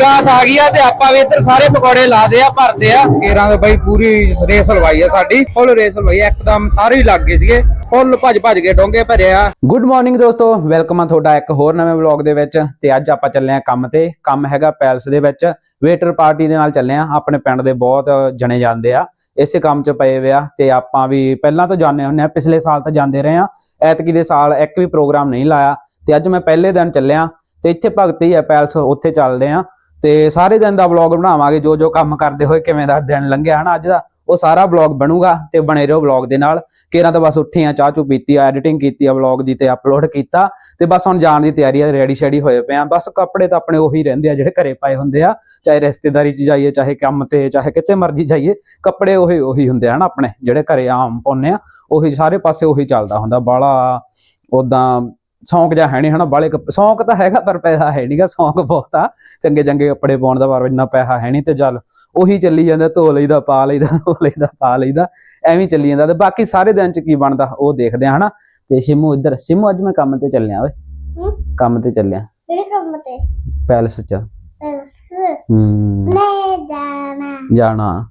ਬਰਾਤ ਆ ਗਈ ਆ ਤੇ ਆਪਾਂ ਵੀ ਇੱਧਰ ਸਾਰੇ ਪਕੌੜੇ ਲਾਦੇ ਆ ਭਰਦੇ ਆ। ਕੇਰਾਂ ਦੇ ਬਾਈ ਪੂਰੀ ਰੇਸ ਲਵਾਈ ਆ ਸਾਡੀ ਫੁੱਲ ਰੇਸ ਲਵਾਈ ਆ, ਇੱਕਦਮ ਸਾਰੇ ਹੀ ਲੱਗ ਗਏ ਸੀਗੇ। ਫੁੱਲ ਭੱਜ ਭੱਜ ਕੇ ਡੋਂਗੇ ਭਰਿਆ ਗੁੱਡ ਮਾਰਨਿੰਗ ਦੋਸਤੋ ਵੈਲਕਮ ਆ ਤੁਹਾਡਾ ਇੱਕ ਹੋਰ ਨਵੇਂ ਵਲੌਗ ਦੇ ਵਿੱਚ। ਤੇ ਅੱਜ ਆਪਾਂ ਚੱਲੇ ਆ ਕੰਮ ਤੇ ਕੰਮ ਹੈਗਾ ਪੈਲਸ ਦੇ ਵਿੱਚ। ਵੇਟਰ ਪਾਰਟੀ ਦੇ ਨਾਲ ਚੱਲੇ ਆ ਆਪਣੇ ਪਿੰਡ ਦੇ ਬਹੁਤ ਜਣੇ ਜਾਂਦੇ ਆ। ਇਸੇ ਕੰਮ 'ਚ ਪਏ ਹੋਏ ਆ ਤੇ ਆਪਾਂ ਵੀ ਪਹਿਲਾਂ ਤਾਂ ਜਾਂਦੇ ਹੁੰਨੇ ਆ ਪਿਛਲੇ ਸਾਲ ਤਾਂ ਜਾਂਦੇ ਰਹੇ ਆ। ਐਤਕੀ ਦੇ ਸਾਲ ਇੱਕ ਵੀ ਪ੍ਰੋਗਰਾਮ ਨਹੀਂ ਲਾਇਆ। ਤੇ ਅੱਜ ਮੈਂ ਪਹਿਲੇ ਦਿਨ ਚੱਲਿਆ ਤੇ ਇੱਥੇ ਭਗਤੀ ਆ ਪੈਲਸ ਉੱਥੇ ਚੱਲਦੇ ਆ। ਤੇ ਸਾਰੇ ਦਿਨ ਦਾ ਵਲੌਗ ਬਣਾਵਾਂਗੇ, ਜੋ ਜੋ ਕੰਮ ਕਰਦੇ ਹੋਏ ਕਿਵੇਂ ਦਾ ਦਿਨ ਲੰਘਿਆ ਹਨਾ ਅੱਜ ਦਾ, ਉਹ ਸਾਰਾ ਵਲੌਗ ਬਣੂਗਾ ਤੇ ਬਣੇ ਰਹੋ ਵਲੌਗ ਦੇ ਨਾਲ। ਕੇਰਾਂ ਤਾਂ ਬਸ ਉੱਠੇ ਆ, ਚਾਹ ਚੂ ਪੀਤੀ ਆ ਐਡੀਟਿੰਗ ਕੀਤੀ ਆ ਵਲੌਗ ਦੀ ਤੇ ਅਪਲੋਡ ਕੀਤਾ ਤੇ ਬਸ ਹੁਣ ਜਾਣ ਦੀ ਤਿਆਰੀ ਆ ਰੈਡੀ ਸ਼ੈਡੀ ਹੋਏ ਪਏ ਆ। ਬਸ ਕੱਪੜੇ ਤਾਂ ਆਪਣੇ ਉਹੀ ਰਹਿੰਦੇ ਆ ਜਿਹੜੇ ਘਰੇ ਪਾਏ ਹੁੰਦੇ ਆ, ਚਾਹੇ ਰਿਸ਼ਤੇਦਾਰੀ 'ਚ ਜਾਈਏ, ਚਾਹੇ ਕੰਮ ਤੇ, ਚਾਹੇ ਕਿਤੇ ਮਰਜ਼ੀ ਜਾਈਏ, ਕੱਪੜੇ ਉਹੀ ਉਹੀ ਹੁੰਦੇ ਆ ਨਾ ਆਪਣੇ, ਜਿਹੜੇ ਘਰੇ ਆਮ ਪਾਉਂਦੇ ਆ, ਉਹੀ ਸਾਰੇ ਪਾਸੇ ਉਹੀ ਚੱਲਦਾ ਹੁੰਦਾ, ਬਾਲਾ ਉਦਾਂ ਸ਼ੌਂਕ ਜਾਂ ਹੈ ਨਹੀਂ ਹਨਾ? ਬਾਲੇ ਸ਼ੌਂਕ ਤਾਂ ਹੈਗਾ ਪਰ ਪੈਸਾ ਹੈ ਨਹੀਂਗਾ ਸ਼ੌਂਕ ਬਹੁਤ ਆ। ਚੰਗੇ ਚੰਗੇ ਕੱਪੜੇ ਪਾਉਣ ਦਾ ਪਰ ਇੰਨਾ ਪੈਸਾ ਹੈ ਨਹੀਂ ਤੇ ਚੱਲ ਉਹੀ ਚੱਲੀ ਜਾਂਦਾ ਧੋ ਲਈਦਾ ਪਾ ਲਈਦਾ ਧੋ ਲਈਦਾ ਪਾ ਲਈਦਾ ਐਵੇਂ ਚੱਲੀ ਜਾਂਦਾ ਤੇ ਬਾਕੀ ਸਾਰੇ ਦਿਨ ਚ ਕੀ ਬਣਦਾ ਉਹ ਦੇਖਦੇ ਆ ਹਨਾ? ਤੇ ਸ਼ਿਮੂ ਇੱਧਰ ਸ਼ਿਮੂ ਅੱਜ ਮੈਂ ਕੰਮ ਤੇ ਚੱਲਿਆ ਓਏ। ਹੂੰ? ਕੰਮ ਤੇ ਚੱਲਿਆ। ਕਿਹੜੇ ਕੰਮ ਤੇ? ਪੈਲਸ ਚ। ਬਸ ਹੂੰ। ਲੈ ਜਾਣਾ। ਜਾਣਾ।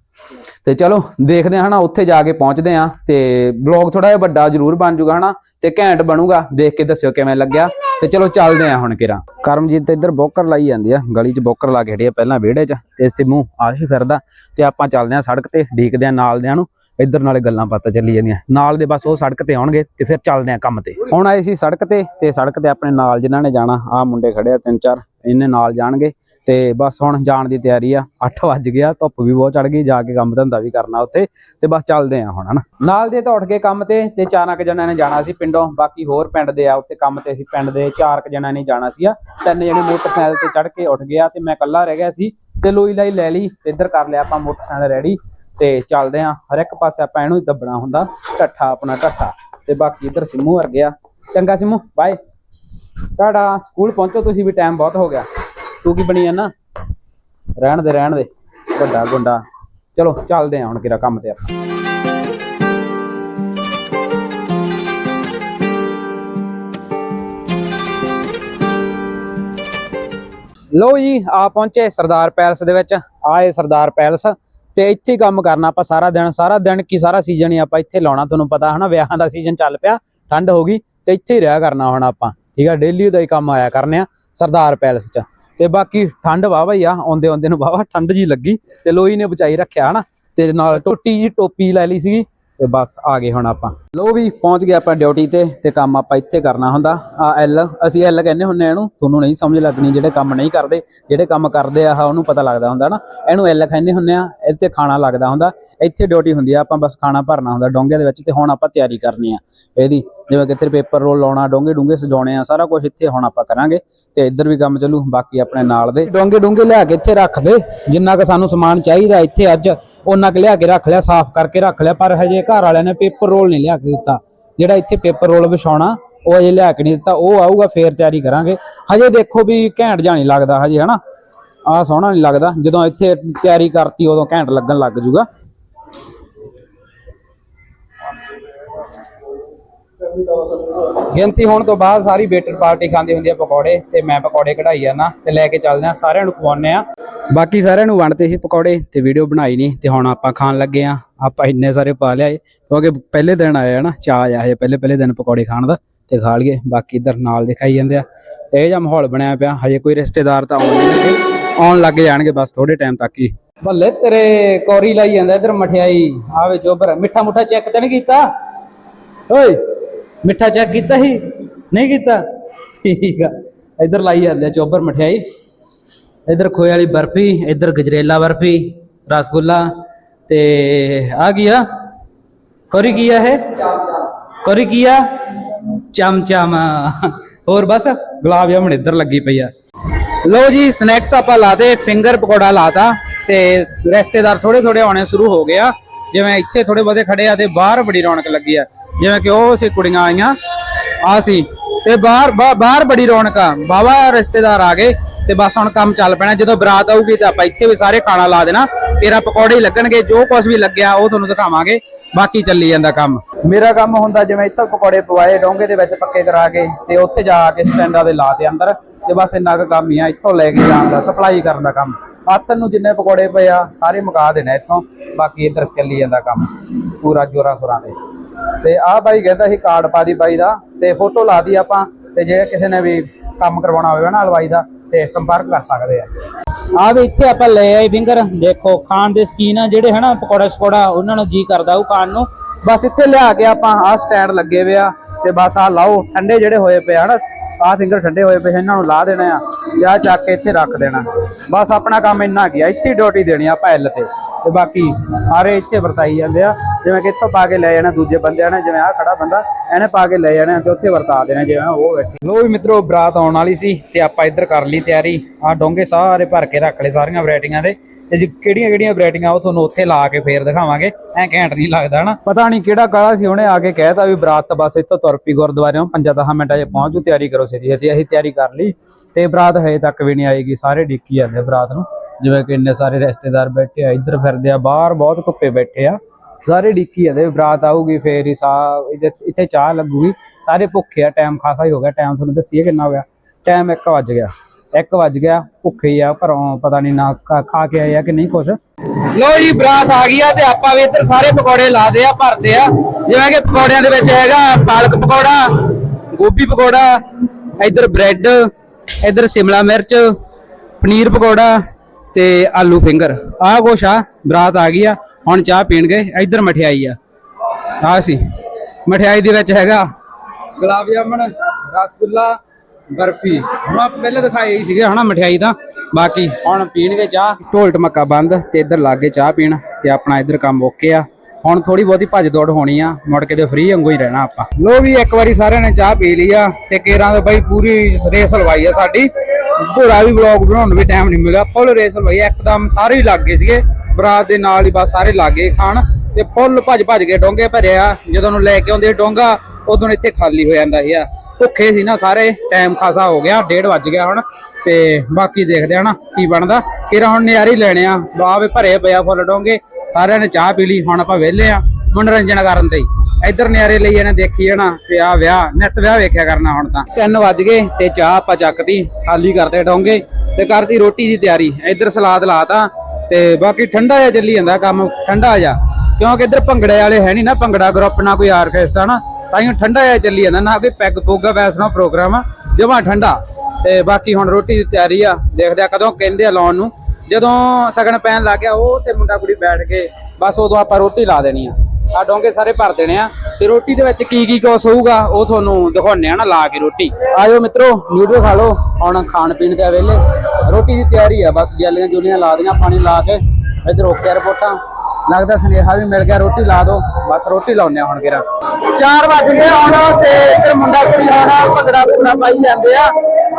ਤੇ ਚਲੋ ਦੇਖਦੇ ਹਾਂ ਹਨਾ, ਉੱਥੇ ਜਾ ਕੇ ਪਹੁੰਚਦੇ ਆ ਤੇ ਬਲੌਗ ਥੋੜਾ ਜਿਹਾ ਵੱਡਾ ਜ਼ਰੂਰ ਬਣ ਜਾਊਗਾ ਹਨਾ ਤੇ ਘੈਂਟ ਬਣੂਗਾ, ਦੇਖ ਕੇ ਦੱਸਿਓ ਕਿਵੇਂ ਲੱਗਿਆ ਤੇ ਚਲੋ ਚੱਲਦੇ ਆ ਹੁਣ ਕਿਰਾ। ਕਰਮਜੀਤ ਤੇ ਇੱਧਰ ਬੋਕਰ ਲਾਈ ਜਾਂਦੀ ਆ, ਗਲੀ 'ਚ ਬੋਕਰ ਲਾ ਕੇ ਖੜੀ ਆ ਪਹਿਲਾਂ ਵਿਹੜੇ 'ਚ ਤੇ ਸਿਮੂ ਆਸ਼ੀ ਫਿਰਦਾ ਤੇ ਆਪਾਂ ਚੱਲਦੇ ਆ ਸੜਕ ਤੇ ਢੀਕਦੇ ਆ ਨਾਲ ਦਿਆਂ ਨੂੰ ਇੱਧਰ ਨਾਲੇ ਗੱਲਾਂ ਬਾਤਾਂ ਚੱਲੀ ਜਾਂਦੀਆਂ। ਨਾਲ ਦੇ ਬਸ ਉਹ ਸੜਕ ਤੇ ਆਉਣਗੇ ਤੇ ਫਿਰ ਚੱਲਦੇ ਆ ਕੰਮ ਤੇ। ਹੁਣ ਆਏ ਸੀ ਸੜਕ ਤੇ ਤੇ ਸੜਕ ਤੇ ਆਪਣੇ ਨਾਲ ਜਿਨ੍ਹਾਂ ਨੇ ਜਾਣਾ ਆ ਮੁੰਡੇ ਖੜੇ ਆ ਤਿੰਨ ਚਾਰ, ਇਹਨੇ ਨਾਲ ਜਾਣਗੇ। ਤੇ ਬਸ ਹੁਣ ਜਾਣ ਦੀ ਤਿਆਰੀ ਆ। 8 ਵੱਜ ਗਿਆ ਧੁੱਪ ਵੀ ਬਹੁਤ ਚੜ ਗਈ, ਜਾ ਕੇ ਕੰਮ ਧੰਦਾ ਵੀ ਕਰਨਾ ਉੱਥੇ ਤੇ ਬਸ ਚੱਲਦੇ ਆ ਹੁਣ, ਹਨਾ। ਨਾਲ ਦੇ ਤਾਂ ਉੱਠ ਕੇ ਕੰਮ ਤੇ ਤੇ ਚਾਰਾਂ ਕੁ ਜਣਿਆਂ ਨੇ ਜਾਣਾ ਸੀ ਪਿੰਡੋਂ, ਬਾਕੀ ਹੋਰ ਪਿੰਡ ਦੇ ਆ ਉੱਥੇ ਕੰਮ ਤੇ ਅਸੀਂ ਪਿੰਡ ਦੇ ਚਾਰ ਕੁ ਜਣਿਆਂ ਨੇ ਜਾਣਾ ਸੀ ਆ। ਤਿੰਨ ਜਣੇ ਮੋਟਰਸਾਈਕਲ ਤੇ ਚੜ ਕੇ ਉੱਠ ਗਿਆ ਤੇ ਮੈਂ ਇਕੱਲਾ ਰਹਿ ਗਿਆ ਸੀ ਤੇ ਲੋਈ ਲਾਈ ਲੈ ਲਈ ਤੇ ਇੱਧਰ ਕਰ ਲਿਆ ਆਪਾਂ ਮੋਟਰਸਾਈਕਲ ਰੈਡੀ ਤੇ ਚੱਲਦੇ ਆ। ਹਰ ਇੱਕ ਪਾਸੇ ਆਪਾਂ ਇਹਨੂੰ ਦੱਬਣਾ ਹੁੰਦਾ, ਢੱਠਾ ਆਪਣਾ ਢੱਠਾ। ਤੇ ਬਾਕੀ ਇੱਧਰ ਸਿੰਮੂ ਵਰ ਗਿਆ ਚੰਗਾ ਸਿੰਮੂ ਬਾਏ ਤੁਹਾਡਾ ਸਕੂਲ ਪਹੁੰਚੋ ਤੁਸੀਂ ਵੀ ਟਾਈਮ ਬਹੁਤ ਹੋ ਗਿਆ। ਤੂੰ ਕੀ ਬਣੀ ਜਾਂਦਾ ਰਹਿਣ ਦੇ ਰਹਿਣ ਦੇ। ਵੱਡਾ ਗੁੰਡਾ। ਚਲੋ, ਚੱਲਦੇ ਆ ਹੁਣ ਕਿਰਾ ਕੰਮ ਤੇ ਆਪਾਂ ਲੋ ਜੀ, ਆ ਪਹੁੰਚੇ ਸਰਦਾਰ ਪੈਲਸ ਦੇ ਵਿੱਚ। ਆਏ ਸਰਦਾਰ ਪੈਲਸ ਤੇ ਇੱਥੇ ਕੰਮ ਕਰਨਾ ਆਪਾਂ ਸਾਰਾ ਦਿਨ। ਸਾਰਾ ਦਿਨ ਕੀ ਸਾਰਾ ਸੀਜ਼ਨ ਹੀ ਆਪਾਂ ਇੱਥੇ ਲਾਉਣਾ, ਤੁਹਾਨੂੰ ਪਤਾ ਹਨਾ, ਵਿਆਹਾਂ ਦਾ ਸੀਜ਼ਨ ਚੱਲ ਪਿਆ, ਠੰਡ ਹੋ ਗਈ ਤੇ ਇੱਥੇ ਹੀ ਰਿਹਾ ਕਰਨਾ ਹੁਣ ਆਪਾਂ। ਠੀਕ ਆ ਡੇਲੀ ਦਾ ਹੀ ਕੰਮ ਆਇਆ ਕਰਨੇ ਆ ਸਰਦਾਰ ਪੈਲਸ 'ਚ। ਤੇ ਬਾਕੀ ਠੰਡ ਵਾਵਾ ਹੀ ਆ, ਆਉਂਦੇ ਆਉਂਦੇ ਨੂੰ ਵਾਵਾ ਠੰਡ ਜੀ ਲੱਗੀ ਤੇ ਲੋਈ ਨੇ ਬਚਾਈ ਰੱਖਿਆ ਹਨਾ, ਤੇ ਨਾਲ ਟੋਟੀ ਜੀ ਟੋਪੀ ਲੈ ਲਈ ਸੀਗੀ। ਤੇ ਬਸ ਆ ਗਏ ਹੁਣ ਆਪਾਂ। ਲੋ ਵੀ, ਪਹੁੰਚ ਗਏ ਆਪਾਂ ਡਿਊਟੀ ਤੇ ਤੇ ਕੰਮ ਆਪਾਂ ਇੱਥੇ ਕਰਨਾ ਹੁੰਦਾ। ਆ ਐਲ ਅਸੀਂ ਐਲ ਕਹਿੰਦੇ ਹੁੰਨੇ ਆ ਇਹਨੂੰ। ਤੁਹਾਨੂੰ ਨਹੀਂ ਸਮਝ ਲੱਗਣੀ ਜਿਹੜੇ ਕੰਮ ਨਹੀਂ ਕਰਦੇ, ਜਿਹੜੇ ਕੰਮ ਕਰਦੇ ਆ, ਉਹਨੂੰ ਪਤਾ ਲੱਗਦਾ ਹੁੰਦਾ ਨਾ। ਇਹਨੂੰ ਐਲ ਕਹਿੰਦੇ ਹੁੰਨੇ ਆ ਇਸ ਤੇ ਖਾਣਾ ਲੱਗਦਾ ਹੁੰਦਾ। ਇੱਥੇ ਡਿਊਟੀ ਹੁੰਦੀ ਆ, ਆਪਾਂ ਬਸ ਖਾਣਾ ਭਰਨਾ ਹੁੰਦਾ ਡੋਂਗਿਆਂ ਦੇ ਵਿੱਚ ਤੇ ਹੁਣ ਆਪਾਂ ਤਿਆਰੀ ਕਰਨੀ ਆ। ਇਹਦੀ, ਜਿਵੇਂ ਕਿ ਪੇਪਰ ਰੋਲ ਲਾਉਣਾ, ਡੋਂਗੇ ਡੂੰਗੇ ਸਜਾਉਣੇ ਆ, ਸਾਰਾ ਕੁਝ ਇੱਥੇ ਹੁਣ ਆਪਾਂ ਕਰਾਂਗੇ। ਤੇ ਇੱਧਰ ਵੀ ਕੰਮ ਚੱਲੂ, ਬਾਕੀ ਆਪਣੇ ਨਾਲ ਦੇ। ਡੋਂਗੇ ਡੂੰਗੇ ਲਿਆ ਕੇ ਇੱਥੇ ਰੱਖ ਦੇ। ਜਿੰਨਾ ਕੁ ਸਾਨੂੰ ਸਮਾਨ ਚਾਹੀਦਾ ਇੱਥੇ ਅੱਜ ਉਹਨਾਂ ਕੁ ਲਿਆ ਕੇ ਰੱਖ ਲਿਆ, ਸਾਫ਼ ਕਰਕੇ ਰੱਖ ਲਿਆ, ਪਰ ਹਜੇ ਘਰ ਵਾਲਿਆਂ ਨੇ ਪੇਪਰ ਰੋਲ ਨਹੀਂ ਲਿਆ ਕੇ ਦਿੱਤਾ। ਜਿਹੜਾ ਇੱਥੇ ਪੇਪਰ ਰੋਲ ਵਿਛਾਉਣਾ, ਉਹ ਅਜੇ ਲਿਆ ਕੇ ਨਹੀਂ ਦਿੱਤਾ। ਉਹ ਆਊਗਾ, ਫੇਰ ਤਿਆਰੀ ਕਰਾਂਗੇ। ਹਜੇ ਦੇਖੋ ਵੀ ਘੈਂਟ ਜਾਣੀ ਲੱਗਦਾ ਹਜੇ, ਹਨਾ? ਆਹ ਸੋਹਣਾ ਨਹੀਂ ਲੱਗਦਾ। ਜਦੋਂ ਇੱਥੇ ਤਿਆਰੀ ਕਰਤੀ, ਉਦੋਂ ਘੈਂਟ ਲੱਗਣ ਲੱਗ ਜੂਗਾ। ਗਿਣਤੀ ਹੋਣ ਤੋਂ ਬਾਅਦ ਸਾਰੀ ਵੇਟਰ ਪਾਰਟੀ ਖਾਂਦੀ ਹੁੰਦੀ ਆ ਪਕੌੜੇ, ਤੇ ਮੈਂ ਪਕੌੜੇ ਕਢਾਈ ਜਾਣਾ ਤੇ ਲੈ ਕੇ ਚੱਲਦੇ ਆ, ਸਾਰਿਆਂ ਨੂੰ ਖਵਾਉਂਦੇ ਆ। ਬਾਕੀ ਸਾਰਿਆਂ ਨੂੰ ਵੰਡਤੇ ਸੀ ਪਕੌੜੇ, ਤੇ ਵੀਡੀਓ ਬਣਾਈ ਨਹੀਂ, ਤੇ ਹੁਣ ਆਪਾਂ ਖਾਣ ਲੱਗੇ ਆ। ਆਪਾਂ ਇੰਨੇ ਸਾਰੇ ਪਾ ਲਿਆਏ, ਕਿਉਂਕਿ ਪਹਿਲੇ ਦਿਨ ਆਏ ਆ ਨਾ, ਚਾਹ ਆਇਆ ਹੈ ਪਹਿਲੇ ਪਹਿਲੇ ਦਿਨ ਪਕੌੜੇ ਖਾਣ ਦਾ, ਤੇ ਖਾ ਲਈਏ, ਬਾਕੀ ਇਧਰ ਨਾਲ ਦਿਖਾਈ ਜਾਂਦੇ ਆ। ਤੇ ਇਹ ਜਿਹਾ ਮਾਹੌਲ ਬਣਿਆ ਪਿਆ, ਹਜੇ ਕੋਈ ਰਿਸ਼ਤੇਦਾਰ ਤਾਂ ਆਉਣ ਨਹੀਂ ਆਉਣ ਲੱਗ ਜਾਣਗੇ ਬਸ ਥੋੜੇ ਟਾਈਮ ਤੱਕ ਹੀ। ਬੱਲੇ, ਤੇਰੇ ਕੋਰੀ ਲਾਈ ਜਾਂਦਾ ਇਧਰ ਮਠਿਆਈ ਆਵੇ ਚੋਬਰ ਮਿੱਠਾ ਮੁੱਠਾ ਚੈੱਕ ਤਾਂ ਨਹੀਂ ਕੀਤਾ? ਓਏ, ਮਿੱਠਾ ਚੈੱਕ ਕੀਤਾ ਸੀ? ਨਹੀਂ ਕੀਤਾ? ਠੀਕ ਆ, ਇਧਰ ਲਾਈ ਜਾਂਦੇ ਆ ਚੋਬਰ ਮਠਿਆਈ, ਇਧਰ ਖੋਏ ਵਾਲੀ ਬਰਫੀ, ਇਧਰ ਗਜਰੇਲਾ ਬਰਫੀ, ਰਸਗੁੱਲਾ ਤੇ ਆ ਗਿਆ। ਕੋਰੀ ਕੀ ਹੈ ਕੋਰੀ ਕੀ ਆ? ਚਮ ਚਮ ਹੋਰ ਬਸ, ਗੁਲਾਬ ਜਾਮਣ ਇੱਧਰ ਲੱਗੀ ਪਈ ਆ। ਲੋ ਜੀ ਸਨੈਕਸ ਆਪਾਂ ਲਾਤੇ ਫਿੰਗਰ ਪਕੌੜਾ ਲਾਤਾ ਤੇ ਰਿਸ਼ਤੇਦਾਰ ਥੋੜੇ ਥੋੜੇ ਆਉਣੇ ਸ਼ੁਰੂ ਹੋ ਗਿਆ ਜਿਵੇਂ ਇੱਥੇ ਥੋੜੇ ਬਹੁਤੇ ਖੜੇ ਆ ਤੇ ਬਾਹਰ ਬੜੀ ਰੌਣਕ ਲੱਗੀ ਆ। ਜਿਵੇਂ ਕਿ ਉਹ ਸੀ ਕੁੜੀਆਂ ਆਈਆਂ, ਆ ਸੀ। ਤੇ ਬਾਹਰ ਬਾਹਰ ਬੜੀ ਰੌਣਕ ਆ। ਬਾਵਾ ਰਿਸ਼ਤੇਦਾਰ ਆ ਗਏ ਤੇ ਬਸ ਹੁਣ ਕੰਮ ਚੱਲ ਪੈਣਾ। ਜਦੋਂ ਬਰਾਤ ਆਊਗੀ ਤੇ ਆਪਾਂ ਇੱਥੇ ਵੀ ਸਾਰੇ ਖਾਣਾ ਲਾ ਦੇਣਾ। ਤੇਰਾ ਪਕੌੜੇ ਲੱਗਣਗੇ, ਜੋ ਕੁਝ ਵੀ ਲੱਗਿਆ ਉਹ ਤੁਹਾਨੂੰ ਦਿਖਾਵਾਂਗੇ, ਬਾਕੀ ਚੱਲੀ ਜਾਂਦਾ ਕੰਮ। ਮੇਰਾ ਕੰਮ ਹੁੰਦਾ ਜਿਵੇਂ ਇੱਥੇ ਪਕੌੜੇ ਪਵਾਏ, ਡੋਂਗੇ ਦੇ ਵਿੱਚ ਪੱਕੇ ਕਰਾ ਕੇ ਤੇ ਉੱਥੇ ਜਾ ਕੇ ਸਟੈਂਡਾਂ ਦੇ ਲਾ ਤੇ ਅੰਦਰ ਤੇ ਬਸ ਇੰਨਾ ਕੁ ਕੰਮ ਹੀ ਆ, ਇੱਥੋਂ ਲੈ ਕੇ ਜਾਣ ਦਾ, ਸਪਲਾਈ ਕਰਨ ਦਾ ਕੰਮ। ਹੱਥ ਨੂੰ ਜਿੰਨੇ ਪਕੌੜੇ ਪਏ ਆ, ਸਾਰੇ ਮੁਕਾ ਦੇਣਾ ਇੱਥੋਂ, ਬਾਕੀ ਇੱਧਰ ਚੱਲੀ ਜਾਂਦਾ ਕੰਮ, ਪੂਰਾ ਜੋਰਾਂ ਸੋਰਾਂ ਦੇ ਤੇ ਆਹ ਬਾਈ ਕਹਿੰਦਾ ਸੀ ਕਾਰਡ ਪਾ ਦੀ ਬਾਈ ਦਾ, ਤੇ ਫੋਟੋ ਲਾ ਦੀ ਆਪਾਂ, ਤੇ ਜੇ ਕਿਸੇ ਨੇ ਵੀ ਕੰਮ ਕਰਵਾਉਣਾ ਹੋਵੇ ਨਾ ਹਲਵਾਈ ਦਾ, ਤੇ ਸੰਪਰਕ ਕਰ ਸਕਦੇ ਆ। ਆ ਵੀ ਇੱਥੇ ਆਪਾਂ ਲੈ ਆਏ ਫਿੰਗਰ ਦੇਖੋ, ਖਾਣ ਦੇ ਸਕੀਨ ਆ, ਜਿਹੜੇ ਹਨਾ ਪਕੌੜਾ ਸਕੌੜਾ ਉਹਨਾਂ ਨੂੰ ਜੀ ਕਰਦਾ ਉਹ ਖਾਣ ਨੂੰ। ਬਸ ਇੱਥੇ ਲਿਆ ਕੇ ਆਪਾਂ ਆਹ ਸਟੈਂਡ ਲੱਗੇ ਹੋਏ ਆ ਤੇ ਬਸ ਆ ਲਾਓ। ਠੰਡੇ ਜਿਹੜੇ ਹੋਏ ਪਏ ਹਨਾ, ਆਹ ਫਿੰਗਰ ਠੰਡੇ ਹੋਏ ਪਏ ਇਹਨਾਂ ਨੂੰ ਲਾ ਦੇਣਾ ਆ ਤੇ ਆਹ ਚੱਕ ਕੇ ਇੱਥੇ ਰੱਖ ਦੇਣਾ। ਬਸ ਆਪਣਾ ਕੰਮ ਇੰਨਾ ਗਿਆ ਇੱਥੇ ਡਿਊਟੀ ਦੇਣੀ ਆਪਾਂ ਐਲ ਤੇ। ਤੇ ਬਾਕੀ ਸਾਰੇ ਇੱਥੇ ਵਰਤਾਈ ਜਾਂਦੇ ਆ। ਜਿਵੇਂ ਕਿ ਇੱਥੋਂ ਪਾ ਕੇ ਲੈ ਜਾਣਾ ਦੂਜੇ ਬੰਦਿਆਂ ਨੇ ਜਿਵੇਂ ਆਹ ਖੜਾ ਬੰਦਾ ਇਹਨੇ ਪਾ ਕੇ ਲੈ ਜਾਣਾ ਤੇ ਉੱਥੇ ਵਰਤਾ ਦੇਣਾ ਜਿਵੇਂ ਉਹ ਬੈਠੀ। ਲੋ ਵੀ ਮਿੱਤਰੋ ਬਰਾਤ ਆਉਣ ਵਾਲੀ ਸੀ ਤੇ ਆਪਾਂ ਇੱਧਰ ਕਰ ਲਈ ਤਿਆਰੀ। ਆਹ ਡੋਂਗੇ ਸਾਰੇ ਭਰ ਕੇ ਰੱਖ ਲਏ ਸਾਰੀਆਂ ਵੈਰਾਈਟੀਆਂ ਦੇ। ਤੇ ਜੀ ਕਿਹੜੀਆਂ ਕਿਹੜੀਆਂ ਵੈਰਾਈਟੀਆਂ ਉਹ ਤੁਹਾਨੂੰ ਉੱਥੇ ਲਾ ਕੇ ਫੇਰ ਦਿਖਾਵਾਂਗੇ। ਐ ਘੈਂਟ ਨਹੀਂ ਲੱਗਦਾ ਹਨਾ? ਪਤਾ ਨਹੀਂ ਕਿਹੜਾ ਕਾਲਾ ਸੀ ਉਹਨੇ ਆ ਕੇ ਕਹਿਤਾ ਵੀ ਬਰਾਤ ਤਾਂ ਬਸ ਇੱਥੋਂ ਤੁਰ ਪਈ ਗੁਰਦੁਆਰਿਓਂ 5-10 ਮਿੰਟਾਂ 'ਚ ਪਹੁੰਚੂ ਤਿਆਰੀ ਕਰੋ ਸਿੱਧੀ ਤੇ ਅਸੀਂ ਤਿਆਰੀ ਕਰ ਲਈ। ਤੇ ਬਰਾਤ ਹਜੇ ਤੱਕ ਵੀ ਨਹੀਂ ਆਏਗੀ ਸਾਰੇ ਡਿੱਕੀ ਜਾਂਦੇ ਬਰਾਤ ਨੂੰ। ਜਿਵੇਂ ਕਿ ਇੰਨੇ ਸਾਰੇ ਰਿਸ਼ਤੇਦਾਰ ਬੈਠੇ ਆ, ਇੱਧਰ ਫਿਰਦੇ ਆ, ਬਾਹਰ ਬਹੁਤ ਧੁੱਪੇ ਬੈਠੇ ਆ। ਸਾਰੇ ਡਿੱਕੀ ਜਾਂਦੇ ਵੀ ਬਰਾਤ ਆਊਗੀ, ਫੇਰ ਹੀ ਸਾ, ਇੱਥੇ- ਚਾਹ ਲੱਗੂਗੀ। ਸਾਰੇ ਭੁੱਖੇ ਆ ਟਾਈਮ ਖਾਸਾ ਹੀ ਹੋ ਗਿਆ ਟਾਈਮ ਤੁਹਾਨੂੰ ਦੱਸੀਏ ਕਿੰਨਾ ਹੋ ਗਿਆ। ਟਾਈਮ 1 ਵੱਜ ਗਿਆ 1 ਵੱਜ ਗਿਆ, ਭੁੱਖੇ ਆ, ਘਰੋਂ ਪਤਾ ਨਹੀਂ ਨਾ ਖਾ ਕੇ ਆਏ ਆ ਕਿ ਨਹੀਂ ਕੁਛ। ਲੋ ਜੀ, ਬਰਾਤ ਆ ਗਈ ਆ ਤੇ ਆਪਾਂ ਵੀ ਇੱਧਰ ਸਾਰੇ ਪਕੌੜੇ ਲਾਦੇ ਆ, ਭਰਦੇ ਆ। ਜਿਵੇਂ ਕਿ ਪਕੌੜਿਆਂ ਦੇ ਵਿੱਚ ਹੈਗਾ ਪਾਲਕ ਪਕੌੜਾ, ਗੋਭੀ ਪਕੌੜਾ, ਇੱਧਰ ਬ੍ਰੈਡ, ਇੱਧਰ ਸ਼ਿਮਲਾ ਮਿਰਚ, ਪਨੀਰ ਪਕੌੜਾ ਤੇ ਆਲੂ ਫਿੰਗਰ। ਆਹ ਕੁਛ ਆ, ਬਰਾਤ ਆ ਗਈ ਆ, ਹੁਣ ਚਾਹ ਪੀਣਗੇ ਇੱਧਰ ਮਠਿਆਈ ਆ। ਆ ਸੀ, ਮਠਿਆਈ ਦੇ ਵਿੱਚ ਹੈਗਾ ਗੁਲਾਬ ਜਾਮਣ, ਰਸਗੁੱਲਾ, ਬਰਫੀ। ਹੁਣ ਆਪਾਂ ਪਹਿਲਾਂ ਦਿਖਾਏ ਸੀਗੇ, ਹਨਾ ਮਠਿਆਈ ਤਾਂ। ਬਾਕੀ ਹੁਣ ਪੀਣਗੇ ਚਾਹ, ਢੋਲ ਟਮੱਕਾ ਬੰਦ ਤੇ ਇੱਧਰ ਲਾਗੇ ਚਾਹ ਪੀਣ ਤੇ ਆਪਣਾ ਇੱਧਰ ਕੰਮ ਓਕੇ ਆ। ਹੁਣ ਥੋੜੀ ਬਹੁਤੀ ਭੱਜ ਦੌੜ ਹੋਣੀ ਆ, ਮੁੜ ਕੇ ਤੇ ਫ੍ਰੀ ਵਾਂਗੂ ਹੀ ਰਹਿਣਾ ਆਪਾਂ। ਲੋ ਵੀ ਇੱਕ ਵਾਰੀ ਸਾਰਿਆਂ ਨੇ ਚਾਹ ਪੀ ਲਈ ਆ ਤੇ ਕੇਰਾਂ ਦੇ ਬਾਈ ਪੂਰੀ ਰੇਸ ਲਵਾਈ ਆ ਸਾਡੀ। ਪੂਰਾ ਵੀ ਵਲੌਗ ਬਣਾਉਣ ਨੂੰ ਵੀ ਟਾਈਮ ਨਹੀਂ ਮਿਲਿਆ। ਫੁੱਲ ਰੇਸ ਹਲਵਾਈ ਇੱਕਦਮ ਸਾਰੇ ਹੀ ਲੱਗ ਗਏ ਸੀਗੇ। ਬਰਾਤ ਦੇ ਨਾਲ ਹੀ ਬਸ ਸਾਰੇ ਲੱਗੇ ਖਾਣ। ਤੇ ਫੁੱਲ ਭੱਜ ਭੱਜ ਕੇ ਡੋਂਗੇ ਭਰਿਆ। ਜਦੋਂ ਨੂੰ ਲੈ ਕੇ ਆਉਂਦੇ ਡੋਂਗਾ, ਉਦੋਂ ਇੱਥੇ ਖਾਲੀ ਹੋ ਜਾਂਦਾ ਸੀ ਆ ਭੁੱਖੇ ਸੀ ਨਾ ਸਾਰੇ ਟਾਈਮ ਖਾਸਾ ਹੋ ਗਿਆ 1:30 ਵੱਜ ਗਿਆ ਹੁਣ। ਤੇ ਬਾਕੀ ਦੇਖਦੇ ਆ ਨਾ ਕੀ ਬਣਦਾ। ਕਿਰਾ ਹੁਣ ਨਿਆਰੇ ਲੈਣੇ ਆ। ਬਾਵੇ ਭਰੇ ਪਿਆ ਫੁੱਲ ਡੋਂਗੇ। ਸਾਰਿਆਂ ਨੇ ਚਾਹ ਪੀ ਲਈ, ਹੁਣ ਆਪਾਂ ਵਿਹਲੇ ਆ। ਮਨੋਰੰਜਨ ਕਰਨ ਤੇ ਇੱਧਰ ਨਿਆਰੇ ਲਈ ਇਹਨੇ ਦੇਖੀ ਜਾਣਾ ਤੇ ਆ ਵਿਆਹ, ਨਿੱਤ ਵਿਆਹ ਵੇਖਿਆ ਕਰਨਾ ਹੁਣ ਤਾਂ। 3 ਵੱਜ ਗਏ ਤੇ ਚਾਹ ਆਪਾਂ ਚੱਕਤੀ, ਖਾਲੀ ਕਰਦੇ ਡੋਂਗੇ ਤੇ ਕਰਤੀ ਰੋਟੀ ਦੀ ਤਿਆਰੀ। ਇੱਧਰ ਸਲਾਦ ਲਾਤਾ ਤੇ ਬਾਕੀ ਠੰਡਾ ਜਿਹਾ ਚੱਲੀ ਜਾਂਦਾ ਕੰਮ, ਠੰਡਾ ਜਿਹਾ। ਕਿਉਂਕਿ ਇੱਧਰ ਭੰਗੜੇ ਵਾਲੇ ਹੈ ਨਹੀਂ ਨਾ, ਭੰਗੜਾ ਗਰੁੱਪ ਨਾ ਕੋਈ ਆਰਕੈਸਟਰਾ ਨਾ, ਤਾਂ ਹੀ ਠੰਡਾ ਜਿਹਾ ਚੱਲੀ ਜਾਂਦਾ। ਨਾ ਕੋਈ ਪੈਗ ਪੋਗਾ ਵੈਸਣਾ ਪ੍ਰੋਗਰਾਮ ਆ ਜਮਾ ਠੰਡਾ। ਤੇ ਬਾਕੀ ਹੁਣ ਰੋਟੀ ਦੀ ਤਿਆਰੀ ਆ, ਦੇਖਦੇ ਆ ਕਦੋਂ ਕਹਿੰਦੇ ਆ ਲਾਉਣ ਨੂੰ। ਜਦੋਂ ਸਗਨ ਪੈਣ ਲੱਗ ਗਿਆ, ਉਹ ਤੇ ਮੁੰਡਾ ਕੁੜੀ ਬੈਠ ਕੇ ਬਸ ਉਦੋਂ ਆਪਾਂ ਰੋਟੀ ਲਾ ਦੇਣੀ ਆ। ਆ ਡੋਂਗੇ ਸਾਰੇ ਭਰ ਦੇਣੇ ਆ। ਤੇ ਰੋਟੀ ਦੇ ਵਿੱਚ ਕੀ ਕੀ ਕੁਛ ਹੋਊਗਾ, ਉਹ ਤੁਹਾਨੂੰ ਦਿਖਾਉਣੇ ਆ ਨਾ ਲਾ ਕੇ ਰੋਟੀ। ਆਜੋ ਮਿੱਤਰੋ ਵੀਡੀਓ ਖਾ ਲਓ, ਹੁਣ ਖਾਣ ਪੀਣ ਦੇ ਵੇਲੇ। ਰੋਟੀ ਦੀ ਤਿਆਰੀ ਆ, ਬਸ ਜੈਲੀਆਂ ਜੁਲੀਆਂ ਲਾ ਦੀਆਂ, ਪਾਣੀ ਲਾ ਕੇ ਇੱਧਰ ਓਕੇ ਰਿਪੋਰਟਾਂ। ਲੱਗਦਾ ਸੁਨੇਹਾ ਵੀ ਮਿਲ ਗਿਆ, ਰੋਟੀ ਲਾ ਦਿਓ, ਬਸ ਰੋਟੀ ਲਾਉਣੇ ਹੁਣ ਕਿਰਾ 4 ਵਜ ਗਏ ਹੁਣ, ਤੇ ਇੱਧਰ ਮੁੰਡਾ ਕੁੜੀ ਆਉਣਾ ਭੰਗੜਾ ਭੁੰਗੜਾ ਪਾਈ ਜਾਂਦੇ ਆ।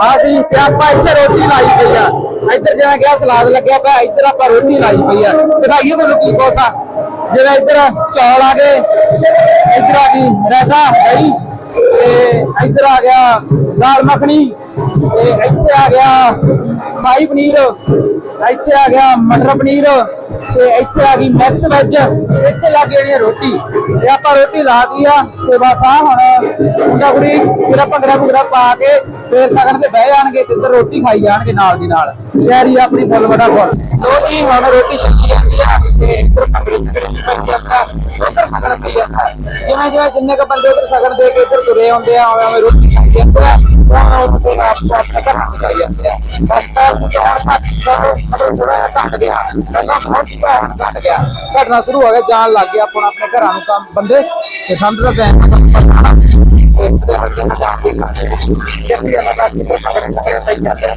ਆ ਤੇ ਆਪਾਂ ਇੱਧਰ ਰੋਟੀ ਲਾਈ ਪਈ ਆ। ਇੱਧਰ ਜਿਵੇਂ ਕਿਹਾ ਸਲਾਦ ਲੱਗਿਆ ਪਿਆ, ਇੱਧਰ ਆਪਾਂ ਰੋਟੀ ਲਾਈ ਪਈ ਆ। ਦਿਖਾਈਏ ਤੁਹਾਨੂੰ ਕੀ ਕੋਸਾ ਜਿਵੇਂ ਇੱਧਰ ਚੌਲ ਆ ਗਏ। ਇੱਧਰ ਆ ਗਈ ਰਾਇਤਾ ਦਹੀਂ ਤੇ ਇੱਧਰ ਆ ਗਿਆ ਦਾਲ ਮੱਖਣੀ। ਤੇ ਇੱਥੇ ਆ ਗਿਆ ਸ਼ਾਹੀ ਪਨੀਰ, ਇੱਥੇ ਆ ਗਿਆ ਮਟਰ ਪਨੀਰ, ਤੇ ਇੱਥੇ ਆ ਗਈ ਮਿਕਸ ਵੈਜ, ਇੱਥੇ ਲੱਗ ਜਾਣੀ ਰੋਟੀ। ਤੇ ਆਪਾਂ ਰੋਟੀ ਲਾ ਦਿੱਤੀ ਆ, ਤੇ ਬਸ ਆ ਹੁਣ ਮੁੰਡਾ ਕੁੜੀ, ਜਿਹੜਾ ਭੰਗੜਾ ਭੁੰਗੜਾ ਪਾ ਕੇ ਫੇਰ ਸਗਨ ਤੇ ਬਹਿ ਜਾਣਗੇ ਤੇ ਇੱਧਰ ਰੋਟੀ ਖਾਈ ਜਾਣਗੇ ਨਾਲ ਦੀ ਨਾਲ। ਤਿਆਰੀ ਆਪਣੀ ਫੁੱਲ ਬੜਾ ਫੁੱਲ। ਲੋ ਜੀ, ਹੁਣ ਰੋਟੀ ਚੱਲੀ ਜਾਂਦੀ ਆ, ਤੇ ਇੱਧਰ ਭੰਗੜੇ ਭੁੰਗੜੇ ਪਈ ਜਾਂਦਾ ਉੱਧਰ ਸਗਨ ਪਈ ਜਾਂਦਾ ਜਿਵੇਂ ਜਿਵੇਂ ਜਿੰਨੇ ਕ ਬੰਦੇ ਉੱਧਰ ਸਗਨ ਦੇ ਕੇ ਇੱਧਰ ਤੁਰੇ ਆਉਂਦੇ ਆ ਉਵੇਂ ਉਵੇਂ ਰੋਟੀ ਖਾਈ ਜਾਂਦੇ ਆ ਉਹ ਉੱਤੇ ਆਪੋ ਆਪਣਾ ਘਰ ਜਾਂਦੇ ਆ ਬਸ ਤਾਂ ਤੱਕ ਥੋੜਾ ਜਿਹਾ ਘਟ ਗਿਆ ਪਹਿਲਾਂ ਬਹੁਤ ਘਟ ਗਿਆ ਘਟਣਾ ਸ਼ੁਰੂ ਹੋ ਗਿਆ, ਜਾਣ ਲੱਗ ਗਿਆ ਆਪਣਾ, ਆਪਣੇ ਘਰਾਂ ਨੂੰ ਕੰਮ ਬੰਦੇ, ਤੇ ਠੰਡ ਦਾ ਟਾਈਮ ਪਤਾ ਤੇ ਇੱਥੇ ਹੱਥ ਨਾਲ ਜਾ ਕੇ ਖਾਂਦੇ ਆ ਜਲਦੀ ਆ ਬਾਕੀ ਦੇ ਸਗਨ ਪਈ ਜਾਂਦੇ ਆ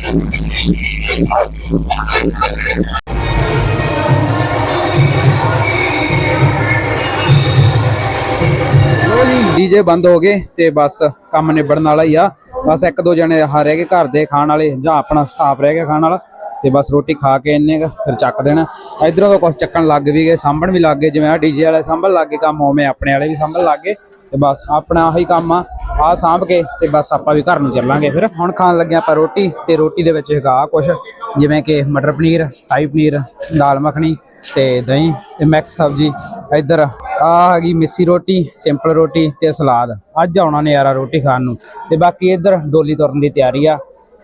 ਡੀਜੇ ਬੰਦ ਹੋ ਗਏ ਤੇ ਬਸ ਕੰਮ ਨਿਬੜਨ ਵਾਲਾ ਹੀ ਆ। ਬਸ ਇੱਕ ਦੋ ਜਣੇ ਆ ਰਹਿ ਗਏ ਘਰ ਦੇ ਖਾਣ ਵਾਲੇ ਜਾਂ ਆਪਣਾ ਸਟਾਫ ਰਹਿ ਗਿਆ ਖਾਣ ਵਾਲਾ ਤੇ ਬਸ ਰੋਟੀ ਖਾ ਕੇ ਇੰਨੇ ਕੁ ਫਿਰ ਚੱਕ ਦੇਣਾ। ਇਧਰੋਂ ਤਾਂ ਕੁਝ ਚੱਕਣ ਲੱਗ ਵੀ ਗਏ, ਸਾਂਭਣ ਵੀ ਲੱਗ ਗਏ, ਜਿਵੇਂ ਆ ਡੀਜੇ ਵਾਲੇ ਸਾਂਭਣ ਲੱਗ ਗਏ ਕੰਮ, ਉਵੇਂ ਆਪਣੇ ਵਾਲੇ ਵੀ ਸਾਂਭਣ ਲੱਗ ਗਏ ਤੇ ਬਸ ਆਪਣਾ ਆਹੀ ਕੰਮ ਆ ਆ ਸਾਂਭ ਕੇ ਤੇ ਬਸ ਆਪਾਂ ਵੀ ਘਰ ਨੂੰ ਚੱਲਾਂਗੇ। ਫਿਰ ਹੁਣ ਖਾਣ ਲੱਗਿਆ ਆਪਾਂ ਰੋਟੀ ਤੇ ਰੋਟੀ ਦੇ ਵਿੱਚ ਹੈਗਾ ਆਹ ਕੁਛ। ਜਿਵੇਂ ਕਿ ਮਟਰ ਪਨੀਰ ਸ਼ਾਹੀ ਪਨੀਰ, ਦਾਲ ਮੱਖਣੀ ਤੇ ਦਹੀਂ ਤੇ ਮਿਕਸ ਸਬਜ਼ੀ। ਇੱਧਰ ਆ ਹੈਗੀ ਮਿੱਸੀ ਰੋਟੀ, ਸਿੰਪਲ ਰੋਟੀ ਤੇ ਸਲਾਦ। ਅੱਜ ਆਉਣਾ ਨਜ਼ਾਰਾ ਰੋਟੀ ਖਾਣ ਨੂੰ। ਤੇ ਬਾਕੀ ਇੱਧਰ ਡੋਲੀ ਤੁਰਨ ਦੀ ਤਿਆਰੀ ਆ।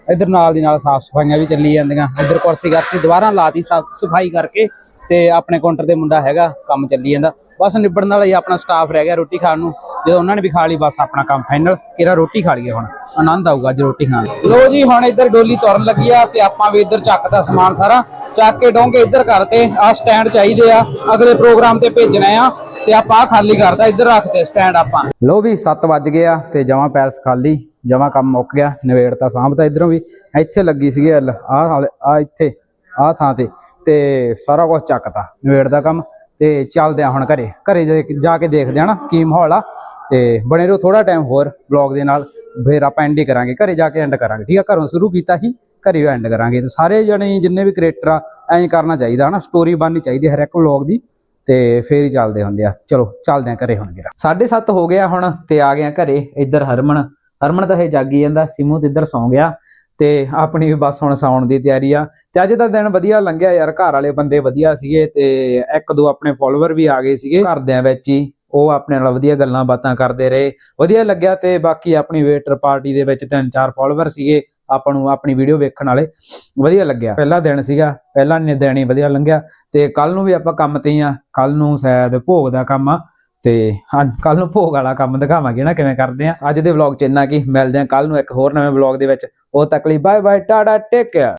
ਇੱਧਰ ਨਾਲ ਦੀ ਨਾਲ ਸਾਫ਼ ਸਫਾਈਆਂ ਵੀ ਚੱਲੀ ਜਾਂਦੀਆਂ। ਇੱਧਰ ਕੁਰਸੀ ਕਰਸੀ ਦੁਬਾਰਾ ਲਾਤੀ, ਸਾਫ਼ ਸਫ਼ਾਈ ਕਰਕੇ ਤੇ ਆਪਣੇ ਕਾਊਂਟਰ ਤੇ ਮੁੰਡਾ ਹੈਗਾ, ਕੰਮ ਚੱਲੀ ਜਾਂਦਾ। ਬਸ ਨਿਬੜਨ ਵਾਲਾ ਹੀ ਆਪਣਾ ਸਟਾਫ ਰਹਿ ਗਿਆ ਰੋਟੀ ਖਾਣ ਨੂੰ। ਜਦੋਂ ਉਹਨਾਂ ਨੇ ਵੀ ਖਾ ਲਈ, ਬਸ ਆਪਣਾ ਕੰਮ ਫਾਈਨਲ ਕਿਹੜਾ ਰੋਟੀ ਖਾ ਲਈਏ ਹੁਣ? ਆਨੰਦ ਆਊਗਾ ਅੱਜ ਰੋਟੀ ਖਾਣ ਲੋ ਜੀ, ਹੁਣ ਇੱਧਰ ਡੋਲੀ ਤੁਰਨ ਲੱਗੀ ਆ ਤੇ ਆਪਾਂ ਵੀ ਇੱਧਰ ਚੱਕਦਾ ਸਮਾਨ ਸਾਰਾ। ਚੱਕ ਕੇ ਡੋਂਗੇ ਇੱਧਰ ਕਰਤੇ ਆ ਸਟੈਂਡ ਚਾਹੀਦੇ ਆ। ਅਗਲੇ ਪ੍ਰੋਗਰਾਮ ਤੇ ਭੇਜਣਾ ਆ। ਤੇ ਆਪਾਂ ਖਾਲੀ ਕਰਦਾ ਇੱਧਰ ਰੱਖਦੇ ਸਟੈਂਡ ਆਪਾਂ। ਲੋ ਵੀ 7 ਵੱਜ ਗਏ ਆ ਤੇ ਜਮਾ ਪੈਲਸ ਖਾਲੀ। ਜਮਾ ਕੰਮ ਮੁੱਕ ਗਿਆ। ਨਵੇੜਤਾ ਸਾਂਭਤਾ ਇਧਰੋਂ ਵੀ। ਇੱਥੇ ਲੱਗੀ ਸੀਗੀ ਆ ਆ ਇੱਥੇ। ਆ ਥਾਂ ਤੇ। ਤੇ ਸਾਰਾ ਕੁਝ ਚੱਕਤਾ ਨਵੇੜਦਾ ਕੰਮ ਤੇ ਚੱਲਦੇ ਆ ਹੁਣ ਘਰੇ। ਘਰੇ ਜਾ- ਕੇ ਦੇਖਦੇ ਆ ਨਾ ਕੀ ਮਾਹੌਲ ਆ ਤੇ ਬਣੇ ਰਹੋ ਥੋੜਾ ਟਾਈਮ ਹੋਰ ਬਲੌਗ ਦੇ ਨਾਲ, ਫਿਰ ਆਪਾਂ ਐਂਡ ਹੀ ਕਰਾਂਗੇ। ਘਰੇ ਜਾ ਕੇ ਐਂਡ ਕਰਾਂਗੇ, ਠੀਕ ਆ? ਘਰੋਂ ਸ਼ੁਰੂ ਕੀਤਾ ਸੀ, ਘਰੇ ਐਂਡ ਕਰਾਂਗੇ। ਤੇ ਸਾਰੇ ਜਣੇ ਜਿੰਨੇ ਵੀ ਕ੍ਰੀਏਟਰ ਆ, ਐਂ ਕਰਨਾ ਚਾਹੀਦਾ ਨਾ ਸਟੋਰੀ ਬਣਨੀ ਚਾਹੀਦੀ ਹਰ ਇੱਕ ਵਲੌਗ ਦੀ ਤੇ ਫੇਰ ਹੀ ਚੱਲਦੇ ਹੁੰਦੇ ਆ। ਚਲੋ, ਚੱਲਦੇ ਆ ਘਰੇ ਹੁਣ ਜਰਾ। 7:30 ਹੋ ਗਿਆ ਹੁਣ ਤੇ ਆ ਗਏ ਆ ਘਰੇ, ਇੱਧਰ ਹਰਮਨ। ਹਰਮਨ ਤਾਂ ਇਹ ਜਾਗੀ ਜਾਂਦਾ, ਸਿਮੂ ਤੇ ਇੱਧਰ ਸੌਂ ਗਿਆ। ਤੇ ਆਪਣੀ ਵੀ ਬਸ ਹੁਣ ਸੌਣ ਦੀ ਤਿਆਰੀ ਆ। ਤੇ ਅੱਜ ਦਾ ਦਿਨ ਵਧੀਆ ਲੰਘਿਆ ਯਾਰ, ਘਰ ਵਾਲੇ ਬੰਦੇ ਵਧੀਆ ਸੀਗੇ ਤੇ ਇੱਕ ਦੋ ਆਪਣੇ ਫੋਲੋਅਰ ਵੀ ਆ ਗਏ ਸੀਗੇ ਘਰਦਿਆਂ ਵਿੱਚ ਹੀ। ਉਹ ਆਪਣੇ ਨਾਲ ਵਧੀਆ ਗੱਲਾਂ ਬਾਤਾਂ ਕਰਦੇ ਰਹੇ। ਵਧੀਆ ਲੱਗਿਆ ਤੇ ਬਾਕੀ ਆਪਣੀ ਵੇਟਰ ਪਾਰਟੀ ਦੇ ਵਿੱਚ ਤਿੰਨ ਚਾਰ ਫੋਲੋਅਰ ਸੀਗੇ, ਆਪਾਂ ਨੂੰ ਆਪਣੀ ਵੀਡੀਓ ਵੇਖਣ ਵਾਲੇ। ਵਧੀਆ ਲੱਗਿਆ। ਪਹਿਲਾ ਦਿਨ ਸੀਗਾ, ਪਹਿਲਾ ਦਿਨ ਹੀ ਵਧੀਆ ਲੰਘਿਆ ਤੇ ਕੱਲ ਨੂੰ ਵੀ ਆਪਾਂ ਕੰਮ ਤੇ ਹੀ ਆ। ਕੱਲ ਨੂੰ ਸ਼ਾਇਦ ਭੋਗ ਦਾ ਕੰਮ ਆ। ਤੇ ਹਾਂ ਕੱਲ ਨੂੰ ਭੋਗ ਵਾਲਾ ਕੰਮ ਦਿਖਾਵਾਂਗੇ ਨਾ ਕਿਵੇਂ ਕਰਦੇ ਆ। ਅੱਜ ਦੇ ਵਲੌਗ ਚ ਇੰਨਾ ਕੀ, ਮਿਲਦੇ ਆ ਕੱਲ ਨੂੰ ਇੱਕ ਹੋਰ ਨਵੇਂ ਵਲੌਗ ਦੇ ਵਿੱਚ। ਉਹ ਤੱਕ ਲਈ bye bye tata take care